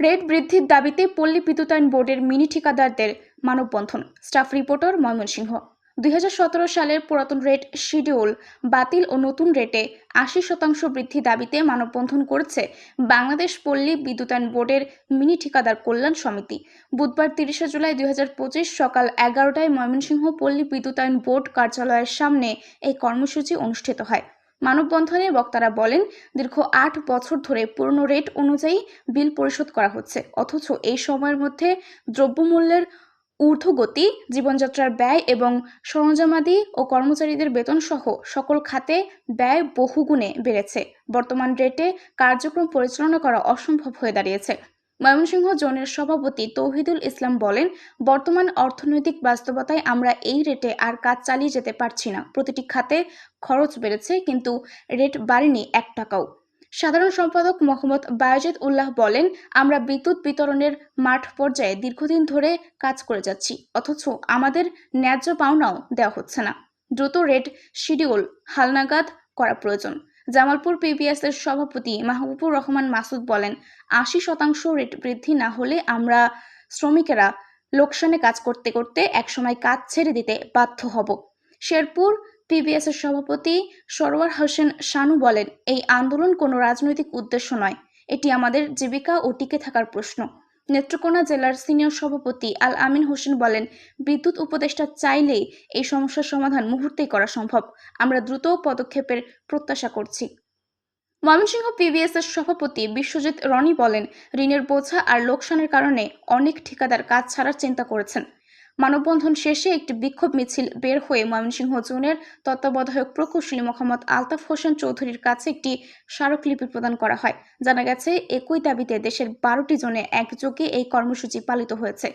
Rate বৃদ্ধির দাবিতে পল্লী বিদ্যুতায়ন বোর্ডের মিনি ঠিকাদারদের মানববন্ধন। Staff reporter Mymensingh. দুই হাজার সতেরো সালের পুরাতন রেট শিডিউল বাতিল ও নতুন রেটে আশি শতাংশ বৃদ্ধি দাবিতে মানববন্ধন করেছে বাংলাদেশ পল্লী বিদ্যুতায়ন বোর্ডের মিনি ঠিকাদার কল্যাণ সমিতি। বুধবার তিরিশে জুলাই দুই হাজার পঁচিশ সকাল এগারোটায় ময়মনসিংহ পল্লী বিদ্যুতায়ন বোর্ড কার্যালয়ের সামনে এই কর্মসূচি অনুষ্ঠিত হয়। মানববন্ধনে বক্তারা বলেন, দীর্ঘ আট বছর ধরে পুরনো রেট অনুযায়ী বিল পরিশোধ করা হচ্ছে। অথচ এই সময়ের মধ্যে দ্রব্যমূল্যের ঊর্ধ্বগতি, জীবনযাত্রার ব্যয় এবং সরঞ্জামাদি ও কর্মচারীদের বেতন সহ সকল খাতে ব্যয় বহুগুণে বেড়েছে। বর্তমান রেটে কার্যক্রম পরিচালনা করা অসম্ভব হয়ে দাঁড়িয়েছে। ময়মনসিংহ জোনের সভাপতি তৌহিদুল ইসলাম বলেন, বর্তমান অর্থনৈতিক বাস্তবতায় আমরা এই রেটে আর কাজ চালিয়ে যেতে পারছি না। প্রতিটি খাতে খরচ বেড়েছে, কিন্তু রেট বাড়েনি এক টাকাও। সাধারণ সম্পাদক মোহাম্মদ বায়াজেদ উল্লাহ বলেন, আমরা বিদ্যুৎ বিতরণের মাঠ পর্যায়ে দীর্ঘদিন ধরে কাজ করে যাচ্ছি, অথচ আমাদের ন্যায্য পাওনাও দেওয়া হচ্ছে না। দ্রুত রেট শিডিউল হালনাগাদ করা প্রয়োজন। জামালপুর পিবিএস এর সভাপতি মাহবুবুর রহমান মাসুদ বলেন, আশি শতাংশ রেট বৃদ্ধি না হলে আমরা শ্রমিকেরা লোকসানে কাজ করতে করতে একসময় কাজ ছেড়ে দিতে বাধ্য হব। শেরপুর পিবিএস এর সভাপতি সরোয়ার হোসেন শানু বলেন, এই আন্দোলন কোনো রাজনৈতিক উদ্দেশ্য নয়। এটি আমাদের জীবিকা ও টিকে থাকার প্রশ্ন। নেত্রকোনা জেলার সিনিয়র সভাপতি আল আমিন হোসেন বলেন, বিদ্যুৎ উপদেষ্টা চাইলেই এই সমস্যার সমাধান মুহূর্তেই করা সম্ভব। আমরা দ্রুত পদক্ষেপের প্রত্যাশা করছি। ময়মনসিংহ পিবিএস এর সভাপতি বিশ্বজিৎ রনি বলেন, ঋণের বোঝা আর লোকসানের কারণে অনেক ঠিকাদার কাজ ছাড়ার চিন্তা করেছেন। মানববন্ধন শেষে একটি বিক্ষোভ মিছিল বের হয়ে ময়মনসিংহ জোনের তত্ত্বাবধায়ক প্রকৌশলী মোহাম্মদ আলতাফ হোসেন চৌধুরীর কাছে একটি স্মারকলিপি প্রদান করা হয়। জানা গেছে, একই দাবিতে দেশের বারোটি জোনে একযোগে এই কর্মসূচি পালিত হয়েছে।